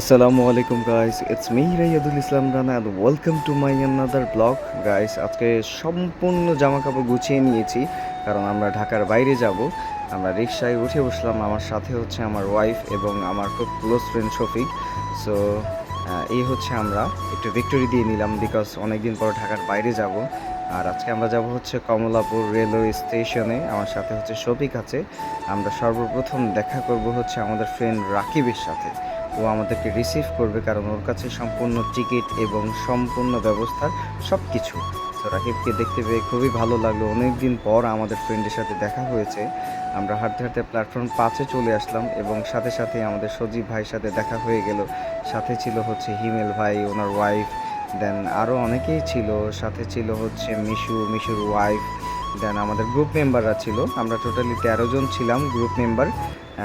আসসালামু আলাইকুম guys it's me Raiyadul Islam Rana and welcome to my another blog guys আজকে সম্পূর্ণ জামা কাপড় গুছিয়ে নিয়েছি, কারণ আমরা ঢাকার বাইরে যাব। আমরা রিক্সায় উঠে বসলাম, আমার সাথে হচ্ছে আমার ওয়াইফ এবং আমার খুব ক্লোজ ফ্রেন্ড শফিক। সো এই হচ্ছে আমরা। একটু ভিক্টোরি দিয়ে নিলাম বিকজ অনেকদিন পর ঢাকার বাইরে যাব। আর আজকে আমরা যাব হচ্ছে কমলাপুর রেলওয়ে স্টেশনে আমার সাথে হচ্ছে শফিক আছে। আমরা সর্বপ্রথম দেখা করব হচ্ছে আমাদের ফ্রেন্ড রাকিবের সাথে। ও আমাদেরকে রিসিভ করবে কারণ ওর কাছে সম্পূর্ণ টিকিট এবং সম্পূর্ণ ব্যবস্থার সব কিছু তো রাকিবকে দেখতে পেয়ে খুবই ভালো লাগল। অনেক দিন পর আমাদের ফ্রেন্ডের সাথে দেখা হয়েছে। আমরা হাঁটতে হাঁটতে প্ল্যাটফর্ম পাঁচে চলে আসলাম এবং সাথে সাথে আমাদের সজীব ভাইয়ের সাথে দেখা হয়ে গেল। সাথে ছিল হচ্ছে হিমেল ভাই, ওনার ওয়াইফ দেন আরও অনেকেই ছিল। সাথে ছিল হচ্ছে মিশু, মিশুর ওয়াইফ দেন আমাদের গ্রুপ মেম্বাররা ছিল। আমরা টোটালি তেরো জন ছিলাম গ্রুপ মেম্বার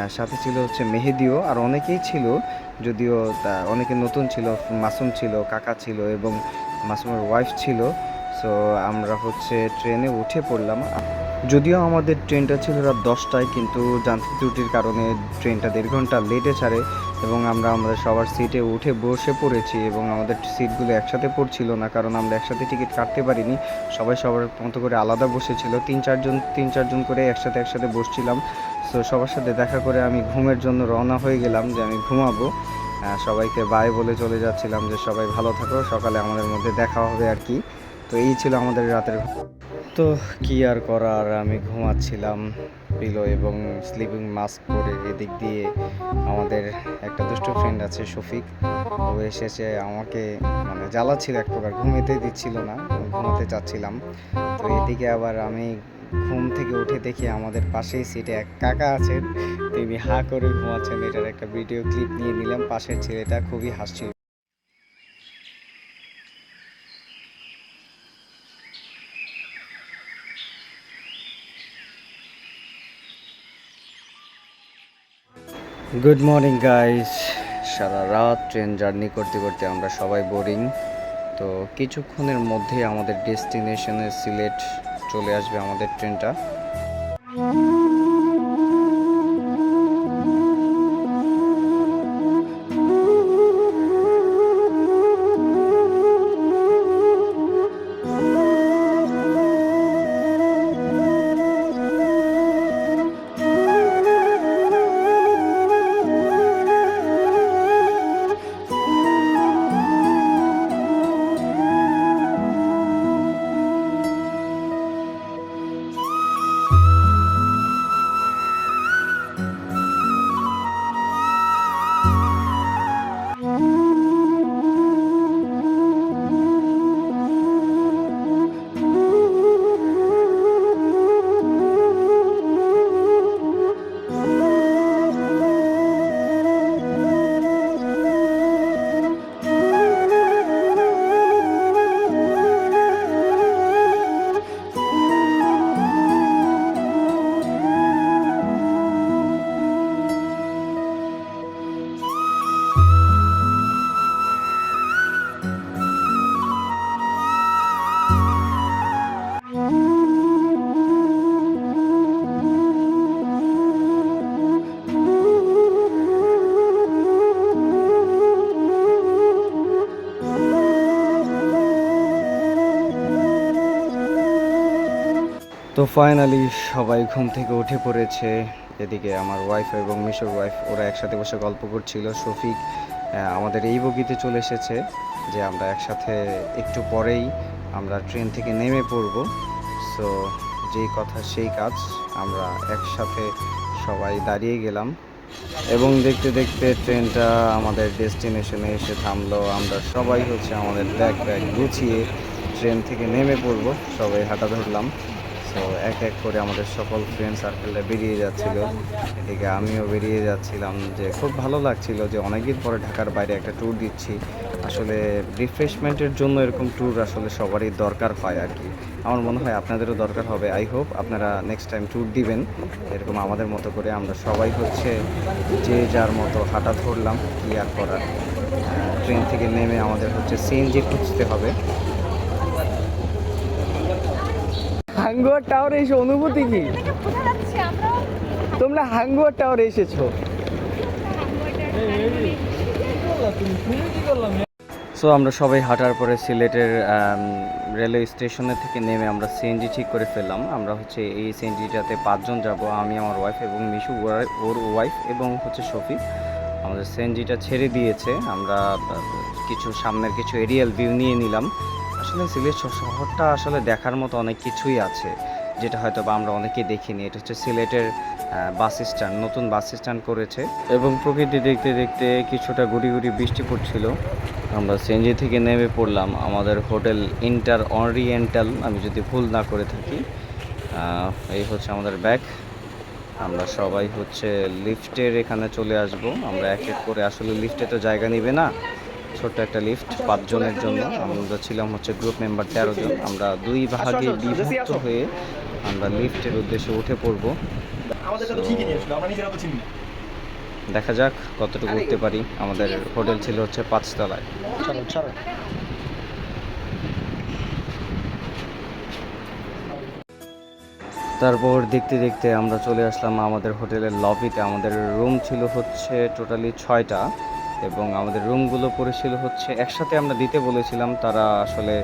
সাথে ছিল হচ্ছে মেহেদিও, আর অনেকেই ছিল, যদিও তা- অনেকে নতুন ছিল, মাসুম ছিল, কাকা ছিল এবং মাসুমের ওয়াইফ ছিল। সো আমরা হচ্ছে ট্রেনে উঠে পড়লাম। যদিও আমাদের ট্রেনটা ছিল রাত দশটায়, কিন্তু যান্ত্রিক ত্রুটির কারণে ট্রেনটা দেড় ঘণ্টা লেটে ছাড়ে এবং আমরা আমাদের সবার সিটে উঠে বসে পড়েছি এবং আমাদের সিটগুলো একসাথে পড়ছিল না, কারণ আমরা একসাথে টিকিট কাটতে পারিনি। সবাই সবার মতো করে আলাদা বসেছিল, তিন চারজন তিন চারজন করে একসাথে একসাথে বসছিলাম। সো সবার সাথে দেখা করে আমি ঘুমের জন্য রওনা হয়ে গেলাম যে আমি ঘুমাবো। সবাইকে বাই বলে চলে যাচ্ছিলাম যে সবাই ভালো থাকো, সকালে আমাদের মধ্যে দেখা হবে আর কি। তো এই ছিল আমাদের রাতের তো কি আর করার? আমি ঘুমাচ্ছিলাম পিলো এবং স্লিপিং মাস্ক পরে এদিক দিয়ে আমাদের একটা দুষ্ট ফ্রেন্ড আছে, শফিক। ও এসেছে আমাকে মানে জ্বালাচ্ছিল এক প্রকার ঘুমিতে দিচ্ছিল না, ঘুমাতে চাচ্ছিলাম। তো এদিকে আবার আমি ঘুম থেকে উঠে দেখি আমাদের পাশেই সিটে এক কাকা আছেন। তিনি হা করে ঘুমাচ্ছেন। এটার একটা ভিডিও ক্লিপ নিয়ে নিলাম। পাশের ছেলেটা খুবই হাসছিল। গুড মর্নিং গাইস সারা রাত ট্রেন জার্নি করতে করতে আমরা সবাই বোরিং তো কিছুক্ষণের মধ্যে আমাদের ডেস্টিনেশনে সিলেট চলে আসবে আমাদের ট্রেনটা তো ফাইনালি সবাই ঘুম থেকে উঠে পড়েছে। এদিকে আমার ওয়াইফ এবং মিশর ওয়াইফ ওরা একসাথে বসে গল্প করছিল। শফিক আমাদের এই বগিতে চলে এসেছে যে আমরা একসাথে একটু পরেই আমরা ট্রেন থেকে নেমে পড়ব। সো যেই কথা সেই কাজ, আমরা একসাথে সবাই দাঁড়িয়ে গেলাম। এবং দেখতে দেখতে ট্রেনটা আমাদের ডেস্টিনেশনে এসে থামলো। আমরা সবাই হচ্ছে আমাদের ব্যাগ ব্যাগ গুছিয়ে ট্রেন থেকে নেমে পড়ব। সবাই হাঁটা ধরলাম তো এক এক করে আমাদের সকল ফ্রেন্ড সার্কেলটা বেরিয়ে যাচ্ছিল। এদিকে আমিও বেরিয়ে যাচ্ছিলাম যে খুব ভালো লাগছিল যে অনেকদিন পরে ঢাকার বাইরে একটা ট্যুর দিচ্ছি। আসলে রিফ্রেশমেন্টের জন্য এরকম ট্যুর আসলে সবারই দরকার হয় আর কি। আমার মনে হয় আপনাদেরও দরকার হবে। আই হোপ আপনারা নেক্সট টাইম ট্যুর দিবেন। এরকম আমাদের মতো করে আমরা সবাই হচ্ছে যে যার মতো হাঁটা ধরলাম, কি আর করার। ট্রেন থেকে নেমে আমাদের হচ্ছে সিএনজি খুঁজতে হবে। হাঙ্গুয়ার টাওয়ারে এসে অনুভূতি কি? তোমরা হাঙ্গুয়ার টাওয়ারে এসেছ। সো আমরা সবাই হাঁটার পরে সিলেটের রেলওয়ে স্টেশনের থেকে নেমে আমরা সিএনজি ঠিক করে ফেললাম। আমরা হচ্ছে এই সিএনজিটাতে পাঁচজন যাব আমি আমার ওয়াইফ এবং মিশু ওর- ওর ওয়াইফ এবং হচ্ছে শফিক। আমাদের সিএনজিটা ছেড়ে দিয়েছে। আমরা কিছু সামনের কিছু এরিয়াল ভিউ নিয়ে নিলাম। আসলে সিলেট শহরটা আসলে দেখার মতো অনেক কিছুই আছে, যেটা হয়তো বা আমরা অনেকেই দেখিনি। এটা হচ্ছে সিলেটের বাস স্ট্যান্ড, নতুন বাস স্ট্যান্ড করেছে এবং প্রকৃতি দেখতে দেখতে কিছুটা গুড়ি গুড়ি বৃষ্টি পড়ছিল। আমরা সিএনজি থেকে নেমে পড়লাম আমাদের হোটেল ইন্টার অরিয়েন্টাল, আমি যদি ভুল না করে থাকি। এই হচ্ছে আমাদের ব্যাগ। আমরা সবাই হচ্ছে লিফটের এখানে চলে আসব। আমরা এক এক করে আসলে লিফটে তো জায়গা নিবে না। ছোট্ট একটা লিফট পাঁচজনের জন্য। আমরা ছিলাম হচ্ছে গ্রুপ মেম্বার তেরো জন। আমরা দুই ভাগে বিভক্ত হয়ে আমরা লিফটের উদ্দেশ্যে উঠে পড়ব। দেখা যাক কতটুকু উঠতে পারি। আমাদের হোটেল ছিল হচ্ছে পাঁচতলায়। তারপর দেখতে দেখতে আমরা চলে আসলাম আমাদের হোটেলের লবিতে আমাদের রুম ছিল হচ্ছে টোটালি ছয়টা। এবং আমাদের রুমগুলো পড়েছিল হচ্ছে। একসাথে আমরা দিতে বলেছিলাম, তারা আসলে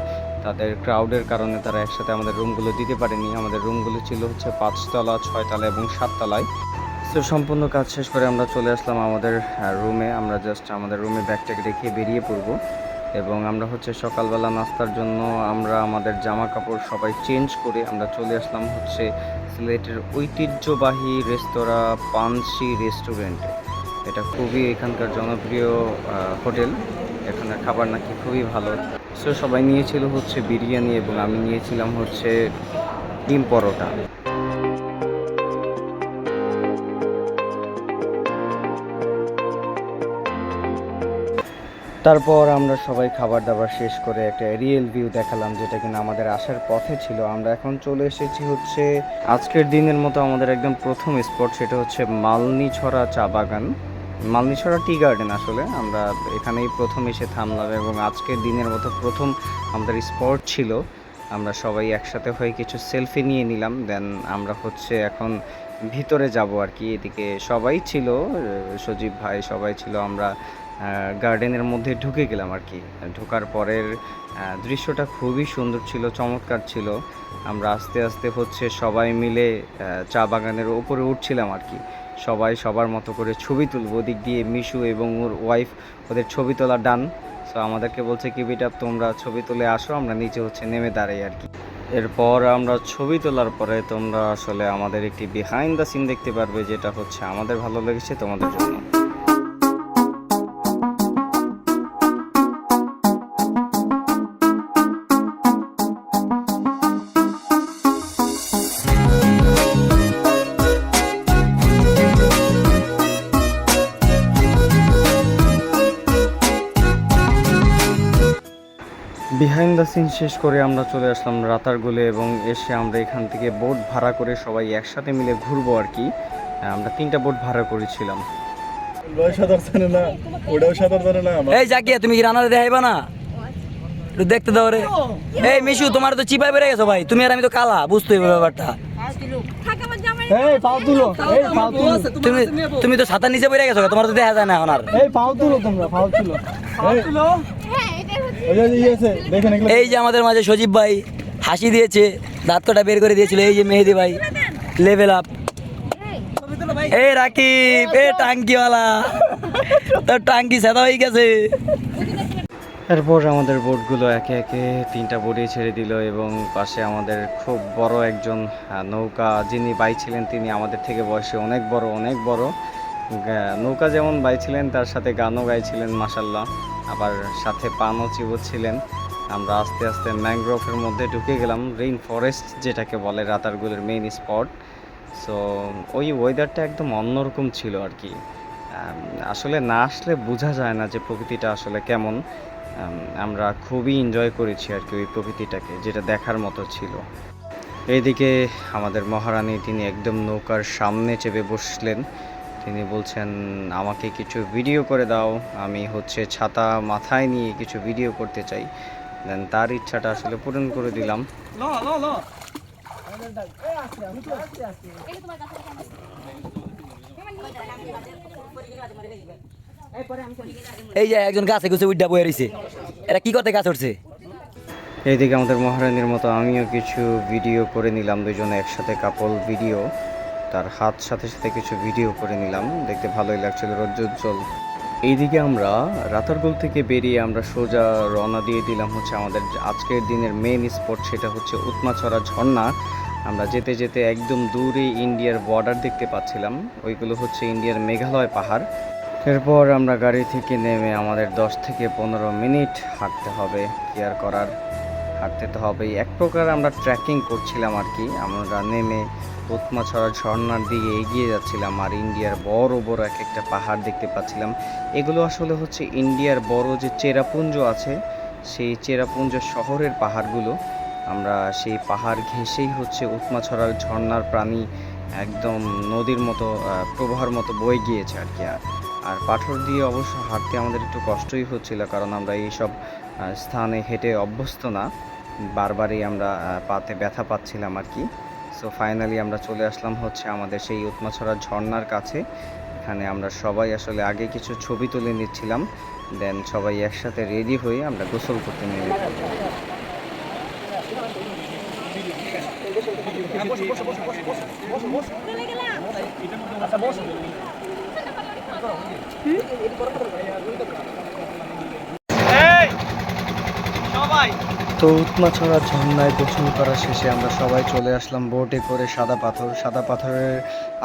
তাদের ক্রাউডের কারণে তারা একসাথে আমাদের রুমগুলো দিতে পারেনি। আমাদের রুমগুলো ছিল হচ্ছে পাঁচতলা, ছয়তলা এবং সাততলায়। তো সম্পূর্ণ কাজ শেষ করে আমরা চলে আসলাম আমাদের রুমে আমরা জাস্ট আমাদের রুমে ব্যাগটাকে রেখে বেরিয়ে পড়ব। এবং আমরা হচ্ছে সকালবেলা নাস্তার জন্য আমরা আমাদের জামা কাপড় সবাই চেঞ্জ করে আমরা চলে আসলাম হচ্ছে সিলেটের ঐতিহ্যবাহী রেস্তোরাঁ পানসি রেস্টুরেন্টে এটা খুবই এখানকার জনপ্রিয় হোটেল। এখানের খাবার নাকি খুবই ভালো। সো সবাই নিয়েছিল হচ্ছে বিরিয়ানি এবং আমি নিয়েছিলাম হচ্ছে ডিম পরোটা। তারপর আমরা সবাই খাবার দাবার শেষ করে একটা রিয়েল ভিউ দেখালাম, যেটা কিনা আমাদের আসার পথে ছিল। আমরা এখন চলে এসেছি হচ্ছে আজকের দিনের মতো আমাদের একদম প্রথম স্পট সেটা হচ্ছে মালনিছড়া চা বাগান। মালনিছড়া টি গার্ডেন আসলে। আমরা এখানেই প্রথম এসে থামলাম এবং আজকের দিনের মতো প্রথম আমাদের স্পট ছিল। আমরা সবাই একসাথে হয়ে কিছু সেলফি নিয়ে নিলাম, দেন আমরা হচ্ছে এখন ভিতরে যাব আর কি, এদিকে সবাই ছিল, সজীব ভাই সবাই ছিল, আমরা গার্ডেনের মধ্যে ঢুকে গেলাম আর কি। ঢোকার পরের দৃশ্যটা খুবই সুন্দর ছিল, চমৎকার ছিল। আমরা আস্তে আস্তে হচ্ছে সবাই মিলে চা বাগানের ওপরে উঠছিলাম আর কি। সবাই সবার মতো করে ছবি তুলবো, ওদিক দিয়ে মিশু এবং ওর ওয়াইফ ওদের ছবি তোলা ডান। সো আমাদেরকে বলছে কি বিটা তোমরা ছবি তুলে আসো, আমরা নিচে হচ্ছে নেমে দাঁড়াই আর কি। এরপর আমরা ছবি তোলার পরে তোমরা আসলে আমাদের একটি বিহাইন্ড দ্য সিন দেখতে পারবে, যেটা হচ্ছে আমাদের ভালো লেগেছে তোমাদের জন্য। সিন শেষ করে আমরা চলে আসলাম রাতারগুলে এবং এসে আমরা এখান থেকে বোট ভাড়া করে সবাই একসাথে মিলে ঘুরবো আর কি। আমরা তিনটা বোট ভাড়া করেছিলাম। এই জাকিয়া তুমি কি রান্নাতে দেখাইবা না? একটু দেখতে দাও রে। এই মিশু তোমার তো চিপাই বেড়ে গেছো ভাই। তুমি আর আমি তো কালা বুঝতে হবে ব্যাপারটা। এই পাও তুলো। এই পাও তুলো। তুমি তুমি তো ছাতার নিচে বেড়ে গেছো তোমার তো দেখা যায় না এখন আর। এই পাও তুলো তোমরা পাও তুলো। পাও তুলো? ওই এই যে আমাদের মাঝে সজীব ভাই, হাসি দিয়েছে, দাঁত কটা বের করে দিয়েছিল, এই যে মেহেদি ভাই লেভেল আপ এই রাকিব, এ টাঙ্কিওয়ালা। তোর টাঙ্কি সাদা হয়ে গেছে। এরপর আমাদের বোটগুলো একে একে তিনটা বোটে ছেড়ে দিল এবং পাশে আমাদের খুব বড় একজন নৌকা, যিনি বাই ছিলেন তিনি আমাদের থেকে বয়সে অনেক বড় অনেক বড়। নৌকা যেমন বাই ছিলেন, তার সাথে গানও গাইছিলেন মাসাল্লাহ আবার সাথে পানও চিবোচ্ছিলেন আমরা আস্তে আস্তে ম্যাংগ্রোভের মধ্যে ঢুকে গেলাম রেইন ফরেস্ট যেটাকে বলে রাতারগুলের মেইন স্পট সো ওই ওয়েদারটা একদম অন্যরকম ছিল আর কি। আসলে না আসলে বোঝা যায় না যে প্রকৃতিটা আসলে কেমন। আমরা খুবই এনজয় করেছি আর কি ওই প্রকৃতিটাকে, যেটা দেখার মতো ছিল। এইদিকে আমাদের মহারানী তিনি একদম নৌকার সামনে চেপে বসলেন। তিনি বলছেন আমাকে কিছু ভিডিও করে দাও। আমি হচ্ছে ছাতা মাথায় নিয়ে কিছু ভিডিও করতে চাই। দেন তার ইচ্ছাটা আসলে পূরণ করে দিলাম। এই যে একজন গাছে গুছে উড্ডা বয়ে রয়েছে এরা কি করতে গাছ উঠছে এইদিকে আমাদের মহারানীর মতো আমিও কিছু ভিডিও করে নিলাম দুজনে একসাথে কাপল ভিডিও তার হাত সাথে সাথে কিছু ভিডিও করে নিলাম। দেখতে ভালোই লাগছিল রজ্জোজ্জ্বল এইদিকে আমরা রাতারগুল থেকে বেরিয়ে আমরা সোজা রওনা দিয়ে দিলাম হচ্ছে আমাদের আজকের দিনের মেন স্পট সেটা হচ্ছে উৎমাছড়া ঝর্ণা। আমরা যেতে যেতে একদম দূরে ইন্ডিয়ার বর্ডার দেখতে পাচ্ছিলাম, ওইগুলো হচ্ছে ইন্ডিয়ার মেঘালয় পাহাড়। এরপর আমরা গাড়ি থেকে নেমে আমাদের দশ থেকে পনেরো মিনিট হাঁটতে হবে কেয়ার করার? হাঁটতে তো হবেই। এক প্রকার আমরা ট্রেকিং করছিলাম আর কি, আমরা নেমে উৎমাছড়া ঝর্ণার দিকে এগিয়ে যাচ্ছিলাম আর ইন্ডিয়ার বড় বড় এক একটা পাহাড় দেখতে পাচ্ছিলাম। এগুলো আসলে হচ্ছে ইন্ডিয়ার বড় যে চেরাপুঞ্জ আছে, সেই চেরাপুঞ্জ শহরের পাহাড়গুলো। আমরা সেই পাহাড় ঘেঁষেই হচ্ছে উৎমাছড়ার ঝর্ণার প্রাণী একদম নদীর মতো প্রবাহের মতো বয়ে গিয়েছে আর কি। আর আর পাথর দিয়ে অবশ্য হাঁটতে আমাদের একটু কষ্টই হচ্ছিল কারণ আমরা এইসব স্থানে হেঁটে অভ্যস্ত না। বারবারই আমরা পাতে ব্যথা পাচ্ছিলাম আর কি। সো ফাইনালি আমরা চলে আসলাম হচ্ছে আমাদের সেই উৎমাছড়া ঝর্ণার কাছে। এখানে আমরা সবাই আসলে আগে কিছু ছবি তুলে নিচ্ছিলাম। দেন সবাই একসাথে রেডি হয়ে আমরা গোসল করতে নেমে তো উৎমাছড়া ঝর্ণায় গোসল করা শেষে আমরা সবাই চলে আসলাম বোটে করে সাদা পাথর। সাদা পাথরের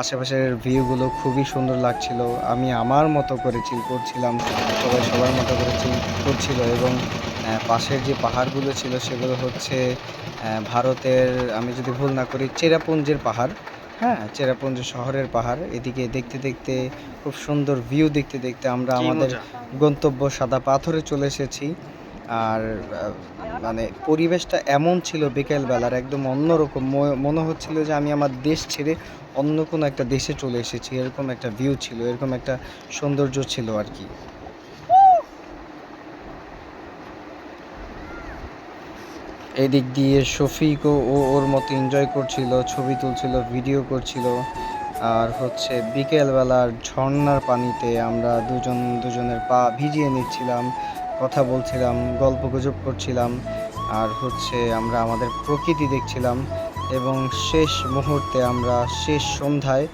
আশেপাশের ভিউগুলো খুবই সুন্দর লাগছিল। আমি আমার মতো করে চিল করছিলাম সবাই সবার মতো করে চিল করছিল এবং পাশের যে পাহাড়গুলো ছিল সেগুলো হচ্ছে ভারতের আমি যদি ভুল না করি চেরাপুঞ্জের পাহাড়। হ্যাঁ চেরাপুঞ্জ শহরের পাহাড়। এদিকে দেখতে দেখতে খুব সুন্দর ভিউ দেখতে দেখতে আমরা আমাদের গন্তব্য সাদা পাথরে চলে এসেছি। আর মানে পরিবেশটা এমন ছিল বিকেলবেলার, একদম অন্যরকম। মনে হচ্ছিল যে আমি আমার দেশ ছেড়ে অন্য কোনো একটা দেশে চলে এসেছি। এরকম একটা ভিউ ছিল, এরকম একটা সৌন্দর্য ছিল আর কি। এদিক দিয়ে শফিকও ও, ওর মতো এনজয় করছিল, ছবি তুলছিল ভিডিও করছিল। আর হচ্ছে বিকেলবেলার ঝর্ণার পানিতে আমরা দুজন, দুজনের পা ভিজিয়ে নিচ্ছিলাম। কথা বলছিলাম, গল্প গুজব করছিলাম, আর হচ্ছে আমরা আমাদের প্রকৃতি দেখছিলাম এবং শেষ মুহূর্তে আমরা শেষ সন্ধ্যায়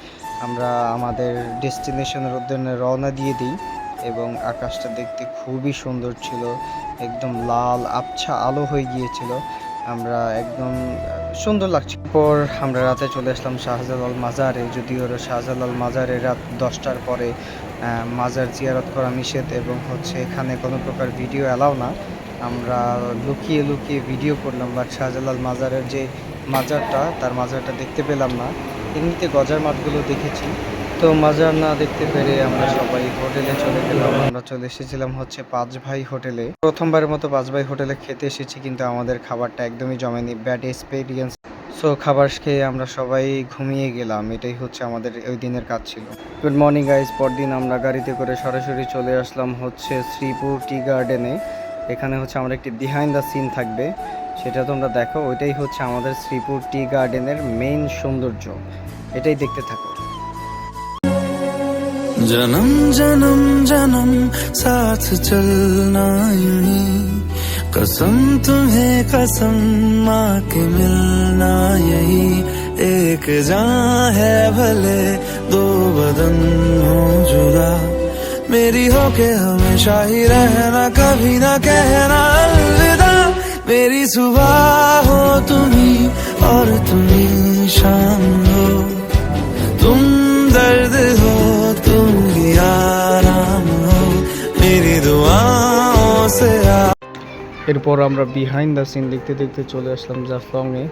আমরা আমাদের ডেস্টিনেশনের উদ্যানে রওনা দিয়ে দিই এবং আকাশটা দেখতে খুবই সুন্দর ছিল, একদম লাল, আবছা আলো হয়ে গিয়েছিল। আমরা একদম সুন্দর লাগছিল। পর আমরা রাতে চলে আসলাম শাহজালাল মাজারে, যদিও শাহজালাল মাজারে রাত দশটার পরে মাজার জিয়ারত করা নিষেধ এবং হচ্ছে এখানে কোনো প্রকার ভিডিও অ্যালাও না। আমরা লুকিয়ে লুকিয়ে ভিডিও করলাম বাট শাহজালাল মাজারের যে মাজারটা, তার মাজারটা দেখতে পেলাম না। এমনিতে গজার মাঠগুলো দেখেছি। তো মাজার না দেখতে পেরে আমরা সবাই হোটেলে চলে গেলাম, আমরা চলে এসেছিলাম হচ্ছে পাঁচ ভাই হোটেলে। প্রথমবারের মতো পাঁচ ভাই হোটেলে খেতে এসেছি, কিন্তু আমাদের খাবারটা একদমই জমেনি। ব্যাড এক্সপেরিয়েন্স সো খাবার খেয়ে আমরা সবাই ঘুমিয়ে গেলাম। এটাই হচ্ছে আমাদের ওই দিনের কাজ ছিল। গুড মর্নিং গাইজ পরদিন আমরা গাড়িতে করে সরাসরি চলে আসলাম হচ্ছে শ্রীপুর টি গার্ডেনে এখানে হচ্ছে আমার একটি বিহাইন্ড দ্য সিন থাকবে। সেটা তোমরা দেখো। ওইটাই হচ্ছে আমাদের শ্রীপুর টি গার্ডেনের মেইন সৌন্দর্য। এটাই দেখতে থাকো। জনম জনম জনম, সাথ চলনা कसम तुम्हें कसम माँ के मिलना यही एक जान है भले दो बदन हो जुदा। मेरी हो के हमेशा ही रहना, कभी ना कहना अलविदा। मेरी सुबह हो तुम्ही और तुम्ही शाम हो এরপর আমরা বিহাইন্ড দ্য সিন দেখতে দেখতে চলে আসলাম জাফলংয়ে।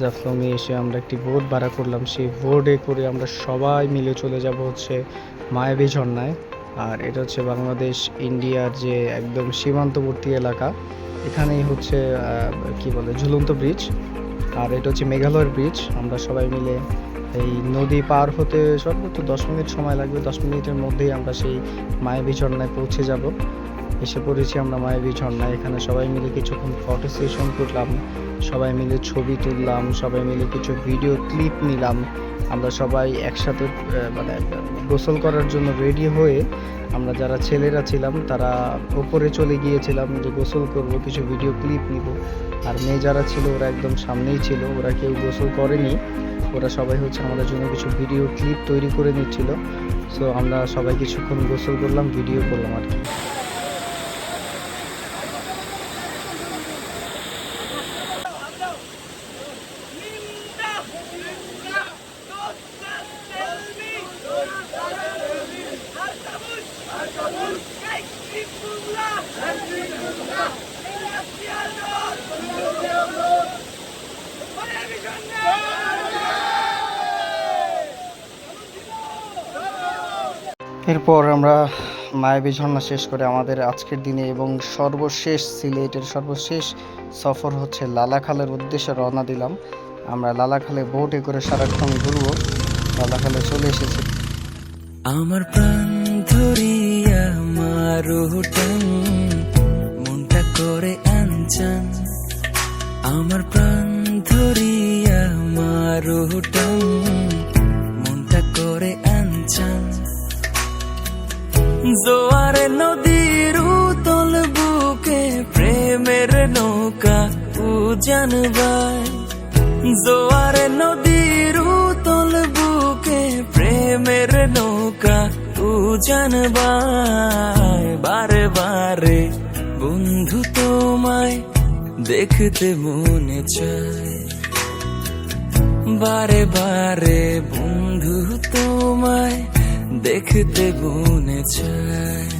জাফলংয়ে এসে আমরা একটি বোট ভাড়া করলাম। সেই বোর্ডে করে আমরা সবাই মিলে চলে যাব হচ্ছে মায়াবী ঝর্ণায়। আর এটা হচ্ছে বাংলাদেশ, ইন্ডিয়ার যে একদম সীমান্তবর্তী এলাকা। এখানেই হচ্ছে কি বলে, ঝুলন্ত ব্রিজ আর এটা হচ্ছে মেঘালয়ের ব্রিজ আমরা সবাই মিলে এই নদী পার হতে সর্বোচ্চ দশ মিনিট সময় লাগবে। দশ মিনিটের মধ্যেই আমরা সেই মায়াবী ঝর্ণায় পৌঁছে যাব। এসে পড়েছি আমরা মায়াবী ঝর্ণা এখানে সবাই মিলে কিছুক্ষণ ফটো সেশন করলাম, সবাই মিলে ছবি তুললাম, সবাই মিলে কিছু ভিডিও ক্লিপ নিলাম। আমরা সবাই একসাথে মানে গোসল করার জন্য রেডি হয়ে আমরা যারা ছেলেরা ছিলাম, তারা ওপরে চলে গিয়েছিলাম যে গোসল করব, কিছু ভিডিও ক্লিপ নিব। আর মেয়ে যারা ছিল, ওরা একদম সামনেই ছিল, ওরা কেউ গোসল করেনি। ওরা সবাই হচ্ছে আমাদের জন্য কিছু ভিডিও ক্লিপ তৈরি করে নিচ্ছিল। সো আমরা সবাই কিছুক্ষণ গোসল করলাম ভিডিও করলাম আর কি। এরপর আমরা মায়াবী ঝর্ণা শেষ করে আমাদের আজকের দিনে এবং সর্বশেষ সিলেটের সর্বশেষ সফর হচ্ছে লালাখালের উদ্দেশ্যে রওনা দিলাম। আমরা লালাখালে বোটে করে সারাক্ষণ ঘুরবো। লালাখালে চলে এসেছি। আমার প্রাণ ধরিয়া মারুটান মনটা করে আমার প্রাণ ধরিয়া মারুটান মনটা করে জোয়ারে নদীর উতল বুকে প্রেমের নৌকা উজান বাই জোয়ারে নদীর উতল বুকে প্রেমের নৌকা উজান বাই বারে বারে বন্ধু তোমায় দেখতে মনে চায়। বারে বারে বন্ধু তোমায় দেখতে বনে চায়।